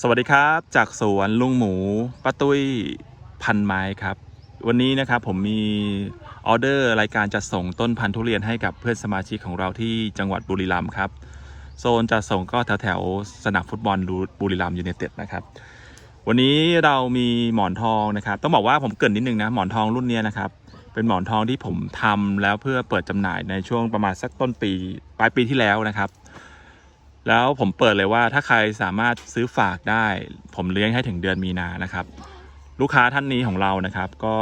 สวัสดีครับจากสวนลุงหมูป้าตุ้ยพันไม้ครับ วันนี้นะครับผมมีออเดอร์รายการจะส่งต้นพันธุ์ทุเรียนให้กับเพื่อนสมาชิกของเราที่จังหวัดบุรีรัมย์ครับ โซนจะส่งก็แถวแถวๆสนามฟุตบอลบุรีรัมย์ยูไนเต็ดนะครับ วันนี้เรามีหมอนทองนะครับ ต้องบอกว่าผมเกินนิดนึงนะหมอนทองรุ่นนี้นะครับ เป็นหมอนทองที่ผมทำแล้วเพื่อเปิดจำหน่ายในช่วงประมาณสักต้นปีปลายปีที่แล้วนะครับ แล้วผมเปิดเลยว่าถ้าใครสามารถซื้อฝากได้ ผมเลี้ยงให้ถึงเดือนมีนานะครับ ลูกค้าท่านนี้ของเรานะครับ ก็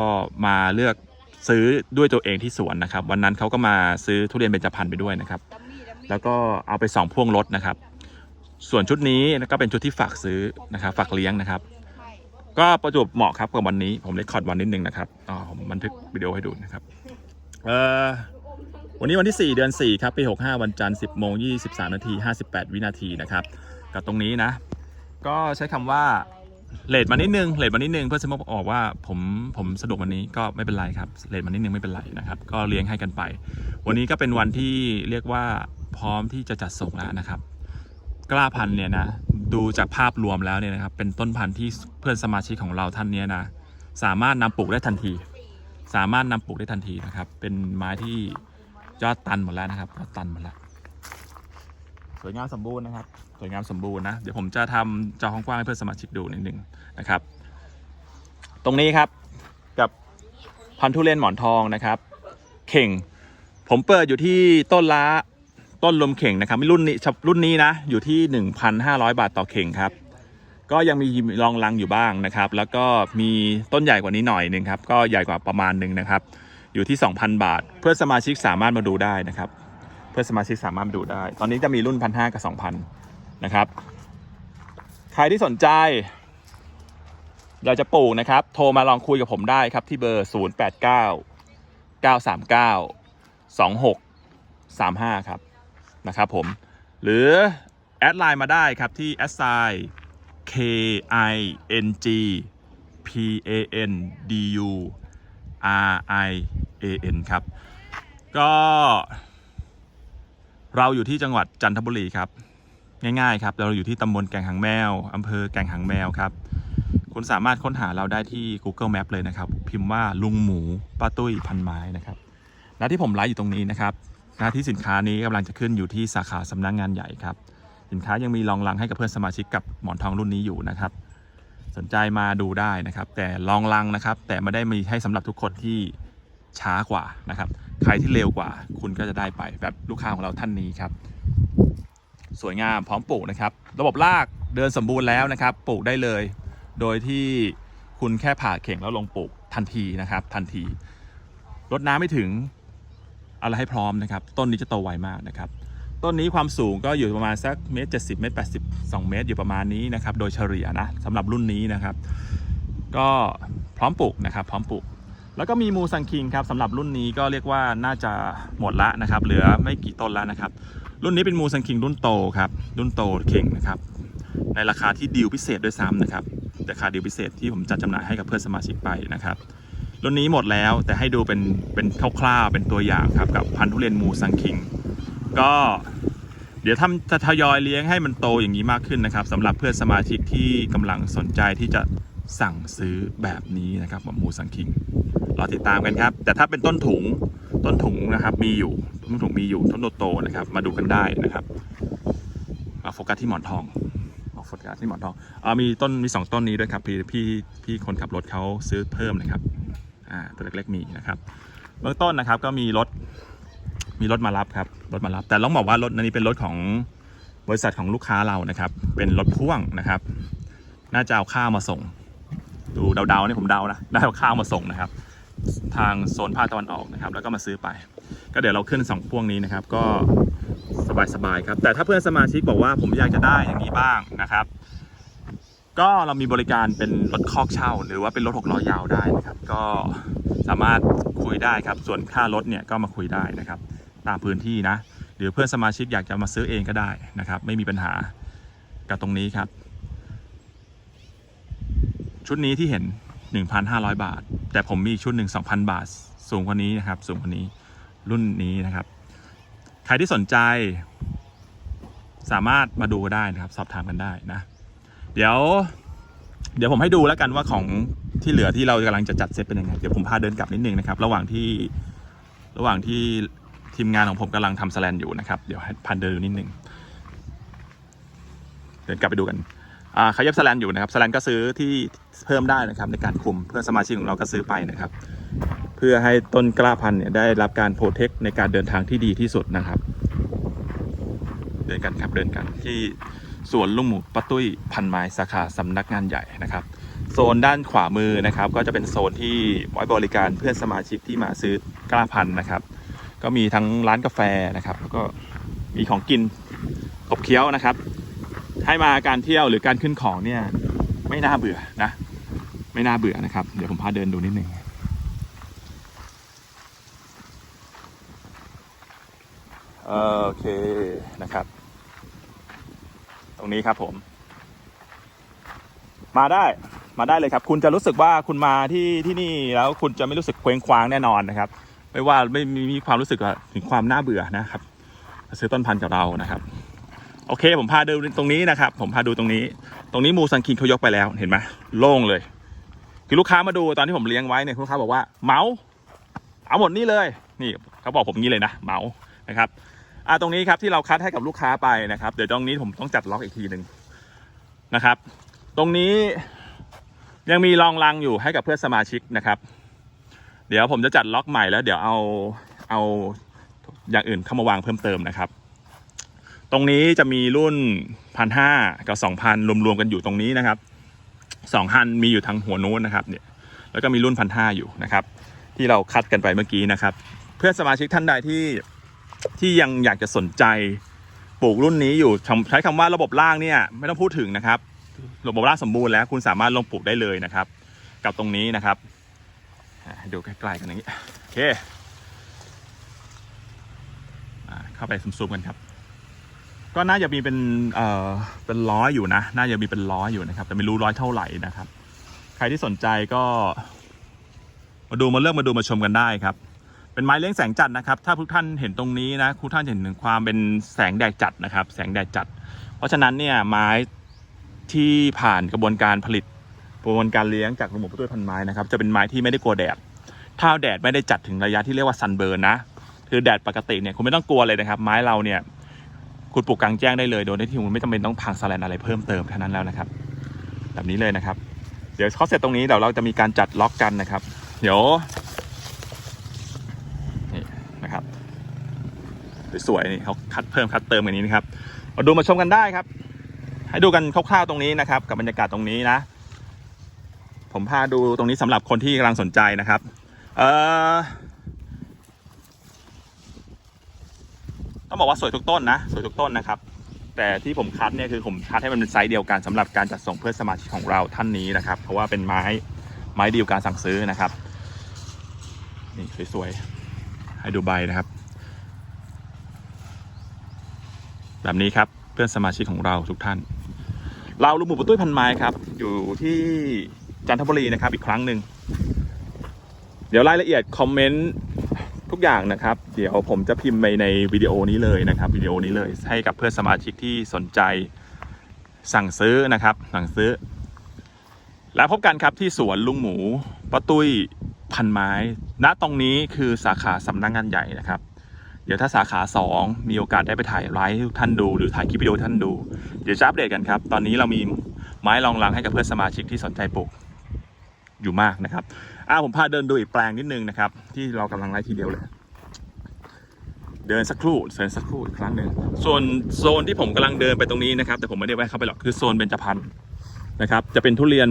มาเลือกซื้อด้วยตัวเองที่สวนนะครับ วันนั้นเขาก็มาซื้อทุเรียนเบญจพรรณไปด้วยนะครับ แล้วก็เอาไปสองพ่วงรถนะครับ ส่วนชุดนี้ก็เป็นชุดที่ฝากซื้อนะครับ ฝากเลี้ยงนะครับ ก็ประจวบเหมาะครับกับวันนี้ผมเลคคอร์ดวันนิดนึงนะครับอ๋อผมบันทึกวิดีโอให้ดูนะครับ เอ่อ วันนี้วันที่ 4 เดือน 4 ครับ ปี 65 วันจันทร์ 10 โมง 23 นาที 58 วินาทีนะครับ กับตรงนี้นะ ก็ใช้คำว่าเลทมานิดนึงเลทมานิดนึงเพื่อจะมาบอกว่าผมผมสะดวกวันนี้ก็ไม่เป็นไรครับเลทมานิดนึงไม่เป็นไรนะครับ ก็เลี้ยงให้กันไป วันนี้ก็เป็นวันที่เรียกว่าพร้อมที่จะจัดส่งแล้วนะครับ กล้าพันธุ์เนี่ยนะดูจากภาพรวมแล้วเนี่ยนะครับ เป็นต้นพันธุ์ที่เพื่อนสมาชิกของเราท่านเนี้ยนะสามารถนำปลูกได้ทันที สามารถนำปลูกได้ทันทีนะครับ เป็นไม้ที่ ยอดตันหมดแล้วนะครับยอดตันหมดแล้วสวยงามสมบูรณ์นะครับ สวยงามสมบูรณ์นะ เดี๋ยวผมจะทำจอห้องกว้างให้เพื่อนสมาชิกดูนิดนึงนะครับ ตรงนี้ครับกับพันธุเรียนหมอนทองนะครับ เข่ง ผมเปิดอยู่ที่ต้นละต้นลมเข่งนะครับรุ่นนี้รุ่นนี้นะอยู่ที่ 1,500 บาทต่อเข่งครับ ก็ยังมีรองรังอยู่บ้างนะครับ แล้วก็มีต้นใหญ่กว่านี้หน่อยหนึ่งครับ ก็ใหญ่กว่าประมาณหนึ่งนะครับ อยู่ที่ 2,000 บาท เพื่อนสมาชิกสามารถมาดูได้นะครับ เพื่อนสมาชิกสามารถมาดูได้ ตอนนี้จะมีรุ่น1,500กับ 2,000 นะครับ ใครที่สนใจอยาจะปลูกนะครับ โทรมาลองคุยกับผมได้ครับที่เบอร์ 089 939 2635 ครับนะครับผม หรือ แอดไลน์มาได้ครับที่แอดไซน์ K I N G P A N D U R I A N ครับ ก็เราอยู่ที่จังหวัดจันทบุรีครับ ง่ายๆครับ เราอยู่ที่ตำบลแก่งหางแมวอำเภอแก่งหางแมวครับ คุณสามารถค้นหาเราได้ที่ Google Map เลยนะครับ พิมพ์ว่าลุงหมูป้าตุ้ยพันไม้นะครับหน้าที่ผมไลฟ์อยู่ตรงนี้นะครับหน้าที่สินค้านี้กำลังจะขึ้นอยู่ที่สาขาสำนักงงานใหญ่ครับ สินค้ายังมีรองรังให้กับเพื่อนสมาชิกกับหมอนทองรุ่นนี้อยู่นะครับ สนใจมาดูได้นะครับ แต่รองรังนะครับ แต่ไม่ได้มีให้สำหรับทุกคนที่ ช้ากว่านะครับ ใครที่เร็วกว่า คุณก็จะได้ไปแบบลูกค้าของเราท่านนี้ครับ สวยงามพร้อมปลูกนะครับ ระบบรากเดินสมบูรณ์แล้วนะครับ ปลูกได้เลย โดยที่คุณแค่ผ่าเข่งแล้วลงปลูกทันทีนะครับ ทันทีรดน้ำไม่ถึงอะไรให้พร้อมนะครับ ต้นนี้จะโตไวมากนะครับ ต้นนี้ความสูงก็อยู่ประมาณสักเมตรเจ็ดสิบเมตรแปดสิบสองเมตรอยู่ประมาณนี้นะครับ โดยเฉลี่ยนะสำหรับรุ่นนี้นะครับ ก็พร้อมปลูกนะครับ พร้อมปลูก แล้วก็มีมูซังคิงครับสำหรับรุ่นนี้ก็เรียกว่าน่าจะหมดละนะครับ เหลือไม่กี่ต้นแล้วนะครับ รุ่นนี้เป็นมูซังคิงรุ่นโตครับ รุ่นโตเข่งนะครับ ในราคาที่ดีลพิเศษด้วยซ้ำนะครับราคาดีลพิเศษที่ผมจัดจำหน่ายให้กับเพื่อนสมาชิกไปนะครับรุ่นนี้หมดแล้วแต่ให้ดูเป็นเป็นคร่าวๆเป็นตัวอย่างครับกับพันธุ์ทุเรียนมูซังคิง ก็เดี๋ยวทำจะทยอยเลี้ยงให้มันโตอย่างนี้มากขึ้นนะครับสำหรับเพื่อนสมาชิกที่กำลังสนใจที่จะสั่งซื้อแบบนี้นะครับแบบมูซังคิง รอติดตามกันครับ แต่ถ้าเป็นต้นถุงต้นถุงนะครับมีอยู่ต้นถุงมีอยู่ต้นโตๆนะครับ มาดูกันได้นะครับมาโฟกัสที่หมอนทองเอาโฟกัสที่หมอนทองอ่ามีต้นมีสองต้นนี้ด้วยครับพี่พี่พี่คนขับรถเขาซื้อเพิ่มนะครับอ่าตัวเล็กๆมีนะครับเบื้องต้นนะครับก็มีรถมีรถมารับครับรถมารับ แต่ต้องบอกว่ารถนี้เป็นรถของบริษัทของลูกค้าเรานะครับ เป็นรถพ่วงนะครับ น่าจะเอาข้าวมาส่ง ดูเดาๆนี่ผมเดานะได้เอาข้าวมาส่งนะครับ ทางโซนภาคตะวันออกนะครับ แล้วก็มาซื้อไป ก็เดี๋ยวเราขึ้นสองพ่วงนี้นะครับ ก็สบายๆครับ แต่ถ้าเพื่อนสมาชิกบอกว่าผมอยากจะได้อย่างนี้บ้างนะครับก็เรามีบริการเป็นรถคอกเช่า หรือว่าเป็นรถหกล้อยาวได้นะครับ ก็สามารถคุยได้ครับ ส่วนค่ารถเนี่ยก็มาคุยได้นะครับ ตามพื้นที่นะ หรือเพื่อนสมาชิกอยากจะมาซื้อเองก็ได้นะครับ ไม่มีปัญหากับตรงนี้ครับ ชุดนี้ที่เห็น 1,500 บาท แต่ผมมีชุดหนึ่ง2,000 บาท สูงกว่านี้นะครับ สูงกว่านี้รุ่นนี้นะครับ ใครที่สนใจสามารถมาดูก็ได้นะครับ สอบถามกันได้นะ เดี๋ยว เดี๋ยวผมให้ดูแล้วกันว่าของที่เหลือที่เรากำลังจะจัดเซตเป็นยังไง เดี๋ยวผมพาเดินกลับนิดนึงนะครับ ระหว่างที่ระหว่างที่ทีมงานของผมกำลังทำสแลนอยู่นะครับ เดี๋ยวพันเดินดูนิดนึงเดินกลับไปดูกันอ่าเขาเย็บสแลนอยู่นะครับสแลนก็ซื้อที่ เพิ่มได้นะครับในการคุมเพื่อสมาชิกของเราก็ซื้อไปนะครับ เพื่อให้ต้นกล้าพันธุ์เนี่ยได้รับการโปรเทคในการเดินทางที่ดีที่สุดนะครับ เดินกันครับเดินกันที่สวนลุงหมูปะตุ้ยพันไม้สาขาสำนักงานใหญ่นะครับ โซนด้านขวามือนะครับ ก็จะเป็นโซนที่ไว้บริการเพื่อนสมาชิกที่มาซื้อกล้าพันธุ์นะครับ ก็มีทั้งร้านกาแฟนะครับแล้วก็มีของกินขบเคี้ยวนะครับ ให้มาการเที่ยวหรือการขึ้นของเนี่ยไม่น่าเบื่อนะ ไม่น่าเบื่อนะครับ เดี๋ยวผมพาเดินดูนิดนึงโอเคนะครับ ตรงนี้ครับผม มาได้มาได้เลยครับ คุณจะรู้สึกว่าคุณมาที่ที่นี่แล้วคุณจะไม่รู้สึกเคว้งคว้างแน่นอนนะครับ ไม่ว่าไม่มีความรู้สึกว่าถึงความน่าเบื่อนะครับซื้อต้นพันธุ์กับเรานะครับ โอเค ผมพาดูตรงนี้นะครับ ผมพาดูตรงนี้ ตรงนี้มูซันคิงเขายกไปแล้วเห็นไหมโล่งเลย คือลูกค้ามาดูตอนที่ผมเลี้ยงไว้เนี่ยลูกค้าบอกว่าเมาเอาหมดนี่เลยนี่เขาบอกผมงี้เลยนะเมานะครับอ่าตรงนี้ครับที่เราคัดให้กับลูกค้าไปนะครับ เดี๋ยวตรงนี้ผมต้องจัดล็อกอีกทีหนึ่งนะครับ ตรงนี้ยังมีรองรังอยู่ให้กับเพื่อนสมาชิกนะครับ เดี๋ยวผมจะจัดล็อกใหม่แล้ว เดี๋ยวเอาเอาอย่างอื่นเข้ามาวางเพิ่มเติมนะครับ ตรงนี้จะมีรุ่นพันห้ากับสองพันรวมๆกันอยู่ตรงนี้นะครับ สองพันมีอยู่ทางหัวนู้นนะครับเนี่ยแล้วก็มีรุ่นพันห้าอยู่นะครับ ที่เราคัดกันไปเมื่อกี้นะครับ เพื่อสมาชิกท่านใดที่ที่ยังอยากจะสนใจปลูกรุ่นนี้อยู่ใช้คำว่าระบบล่างเนี่ยไม่ต้องพูดถึงนะครับ ระบบล่างสมบูรณ์แล้วคุณสามารถลงปลูกได้เลยนะครับ กับตรงนี้นะครับให้ดูใกล้ๆกันอย่างนี้โอเคอเข้าไปซูมๆกันครับ ก็น่าจะมีเป็นเอ่อเป็นร้อยอยู่นะ น่าจะมีเป็นร้อยอยู่นะครับ แต่ไม่รู้ร้อยเท่าไหร่นะครับ ใครที่สนใจก็ มาดูมาเลือกมาดูมาชมกันได้ครับ เป็นไม้เลี้ยงแสงจัดนะครับ ถ้าทุกท่านเห็นตรงนี้นะทุกท่านเห็นถึงความเป็นแสงแดดจัดนะครับ แสงแดดจัด เพราะฉะนั้นเนี่ยไม้ที่ผ่านกระบวนการผลิตกระบวนการเลี้ยงจากระบบต้นพันไม้นะครับ จะเป็นไม้ที่ไม่ได้กลัวแดด ถ้าแดดไม่ได้จัดถึงระยะที่เรียกว่าซันเบิร์นนะ คือแดดปกติเนี่ยคุณไม่ต้องกลัวเลยนะครับ ไม้เราเนี่ย คุณปลูกกลางแจ้งได้เลย โดยที่คุณไม่จำเป็นต้องพังสแลนอะไรเพิ่มเติมแค่นั้นแล้วนะครับ แบบนี้เลยนะครับ เดี๋ยวเขาเสร็จตรงนี้เดี๋ยวเราจะมีการจัดล็อกกันนะครับ เดี๋ยวนี่นะครับสวยๆนี่เขาคัดเพิ่มคัดเติมกันนี้นะครับมาดูมาชมกันได้ครับ ให้ดูกันคร่าวๆตรงนี้นะครับ กับบรรยากาศตรงนี้นะ ผมพาดูตรงนี้สำหรับคนที่กำลังสนใจนะครับ เอ่อ ต้องบอกว่าสวยทุกต้นนะ สวยทุกต้นนะครับ แต่ที่ผมคัดเนี่ยคือผมคัดให้มันเป็นไซส์เดียวกันสำหรับการจัดส่งเพื่อนสมาชิกของเราท่านนี้นะครับ เพราะว่าเป็นไม้ไม้เดียวการสั่งซื้อนะครับ นี่สวยๆให้ดูใบนะครับ แบบนี้ครับเพื่อนสมาชิกของเราทุกท่าน เราลุงหมูปุตุ้ยพันไม้ครับ อยู่ที่จันทบุรีนะครับอีกครั้งหนึ่งเดี๋ยวรายละเอียดคอมเมนต์ ทุกอย่างนะครับ เดี๋ยวผมจะพิมพ์ไปในวิดีโอนี้เลยนะครับวิดีโอนี้เลยให้กับเพื่อนสมาชิกที่สนใจสั่งซื้อนะครับ สั่งซื้อ แล้วพบกันครับที่สวนลุงหมูป้าตุ้ยพันไม้ ณตรงนี้คือสาขาสำนักงานใหญ่นะครับ เดี๋ยวถ้าสาขา 2 มีโอกาสได้ไปถ่ายไลฟ์ทุกท่านดูหรือถ่ายคลิปวิดีโอท่านดู เดี๋ยวจะอัปเดตกันครับ ตอนนี้เรามีไม้รองรังให้กับเพื่อนสมาชิกที่สนใจปลูกอยู่มากนะครับ อ่าผมพาเดินดูอีกแปลงนิดนึงนะครับ ที่เรากำลังไล่ทีเดียวเลย เดินสักครู่เดินสักครู่อีกครั้งหนึ่งส่วนโซนที่ผมกำลังเดินไปตรงนี้นะครับ แต่ผมไม่ได้แวะเข้าไปหรอกคือโซนเบญจพรรณนะครับ จะเป็นทุเรียน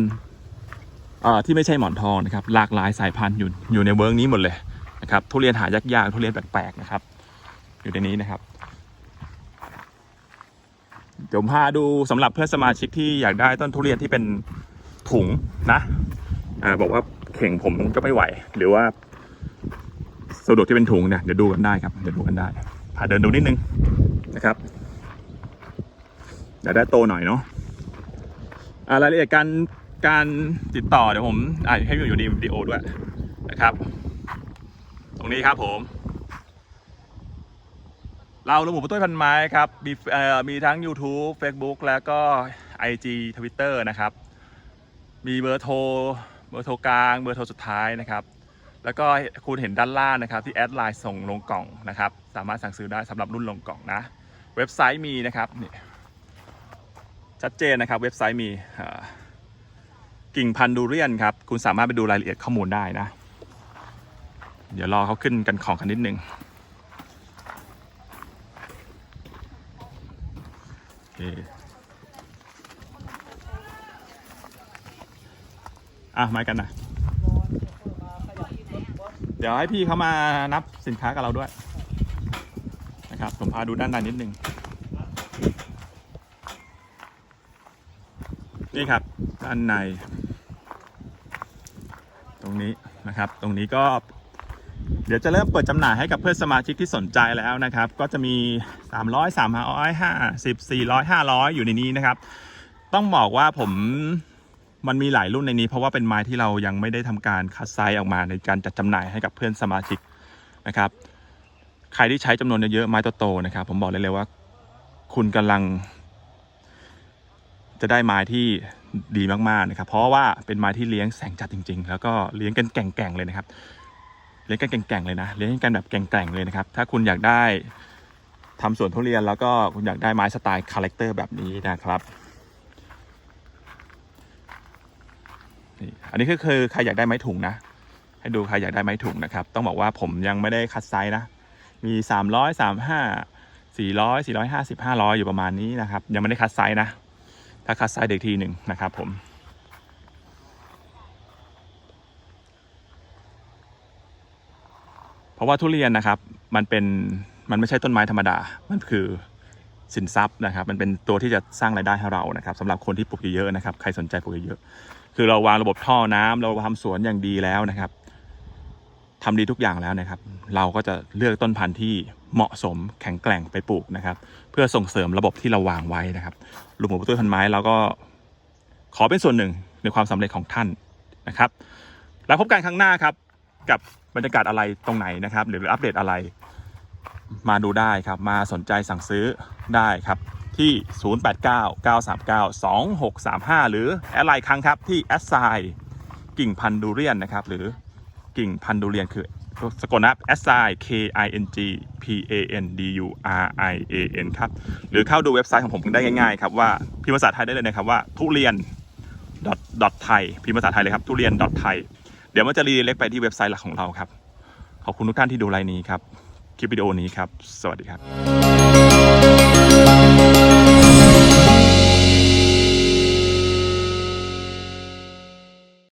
อ่าที่ไม่ใช่หมอนทองนะครับหลากหลายสายพันธุ์อยู่อยู่ในเวิร์กนี้หมดเลยนะครับทุเรียนหายากๆทุเรียนแปลกๆนะครับ อยู่ในนี้นะครับเดี๋ยวพาดูสำหรับเพื่อนสมาชิกที่อยากได้ต้นทุเรียนที่เป็นถุงนะอ่าบอกว่า เข่งผมก็ไม่ไหว หรือว่าสะดวกที่เป็นถุงเนี่ยเดี๋ยวดูกันได้ครับ เดี๋ยวดูกันได้พาเดินดูนิดนึงนะครับเดี๋ยวได้โตหน่อยเนาะอ่ารายละเอียดการการติดต่อเดี๋ยวผมอ่าให้อยู่ในวิดีโอด้วยนะครับ ตรงนี้ครับผม เราลุงหมูปะตุ้ยพันไม้ครับ มีเอ่อมีทั้ง YouTube Facebook แล้วก็ IG Twitter นะครับ มีเบอร์โทร บอร์โทรกลาง เบอร์โทรสุดท้ายนะครับ แล้วก็คุณเห็นด้านล่างนะครับที่แอดไลน์ส่งลงกล่องนะครับ สามารถสั่งซื้อได้สำหรับรุ่นลงกล่องนะ เว็บไซต์มีนะครับนี่ชัดเจนนะครับ เว็บไซต์มีกิ่งพันธุ์ดูเรียนครับ คุณสามารถไปดูรายละเอียดข้อมูลได้นะ เดี๋ยวรอเขาขึ้นกันของกันนิดนึงโอเค อะมากันนะเดี๋ยวให้พี่เขามานับสินค้ากับเราด้วย นะครับผมพาดูด้านในนิดนึง นี่ครับ ด้านใน ตรงนี้นะครับ ตรงนี้ก็ เดี๋ยวจะเริ่มเปิดจำหน่ายให้กับเพื่อนสมาชิกที่สนใจแล้วนะครับ ก็จะมี 300 300 50 400 500 อยู่ในนี้นะครับ ต้องบอกว่าผม มันมีหลายรุ่นในนี้ เพราะว่าเป็นไม้ที่เรายังไม่ได้ทำการคัดไซส์ออกมาในการจัดจำหน่ายให้กับเพื่อนสมาชิกนะครับ ใครที่ใช้จำนวนเยอะๆไม้โตๆนะครับ ผมบอกเลยเลยว่า คุณกำลัง จะได้ไม้ที่ดีมากๆนะครับ เพราะว่าเป็นไม้ที่เลี้ยงแสงจัดจริง ๆ แล้วก็เลี้ยงกันแก่งๆเลยนะครับ เลี้ยงกันแก่งๆเลยนะ เลี้ยงกันแบบแก่งๆเลยนะครับ ถ้าคุณอยากได้ทำสวนทุเรียนแล้วก็คุณอยากได้ไม้สไตล์คาแรคเตอร์แบบนี้นะครับ นี่อันนี้ก็คือใครอยากได้ไม้ถุงนะ ให้ดูใครอยากได้ไม้ถุงนะครับ ต้องบอกว่าผมยังไม่ได้คัดไซส์นะ มี 300 35 400 450 500 อยู่ประมาณนี้นะครับ ยังไม่ได้คัดไซส์นะ ถ้าคัดไซส์เด็กทีหนึ่งนะครับผมเพราะว่าทุเรียนนะครับ มันเป็น มันไม่ใช่ต้นไม้ธรรมดา มันคือสินทรัพย์นะครับ มันเป็นตัวที่จะสร้างรายได้ให้เรานะครับสำหรับคนที่ปลูกเยอะๆนะครับ ใครสนใจปลูกเยอะ คือเราวางระบบท่อน้ำเราทำสวนอย่างดีแล้วนะครับทำดีทุกอย่างแล้วนะครับ เราก็จะเลือกต้นพันธุ์ที่เหมาะสมแข็งแกร่งไปปลูกนะครับ เพื่อส่งเสริมระบบที่เราวางไว้นะครับลุงหมูปะตุ้ยพันไม้เราก็ขอเป็นส่วนหนึ่งในความสำเร็จของท่านนะครับ แล้วพบกันครั้งหน้าครับ กับบรรยากาศอะไรตรงไหนนะครับ หรืออัปเดตอะไรมาดูได้ครับ มาสนใจสั่งซื้อได้ครับ ที่ 0899392635 หรือแอดไลน์ครั้งครับที่แอดไซกิ่งพันดูเรียนนะครับ หรือกิ่งพันดูเรียนคือสกดนะครับแอดไซ K I N G P A N D U R I A N ครับ หรือเข้าดูเว็บไซต์ของผมได้ง่ายๆครับว่าพิมพ์ภาษาไทยได้เลยนะครับว่าทุเรียน dot thai พิมพ์ภาษาไทยเลยครับทุเรียน dot thai เดี๋ยวมันจะรีเล็กไปที่เว็บไซต์หลักของเราครับ ขอบคุณทุกท่านที่ดูไลน์นี้ครับ คลิปวิดีโอนี้ครับ สวัสดีครับ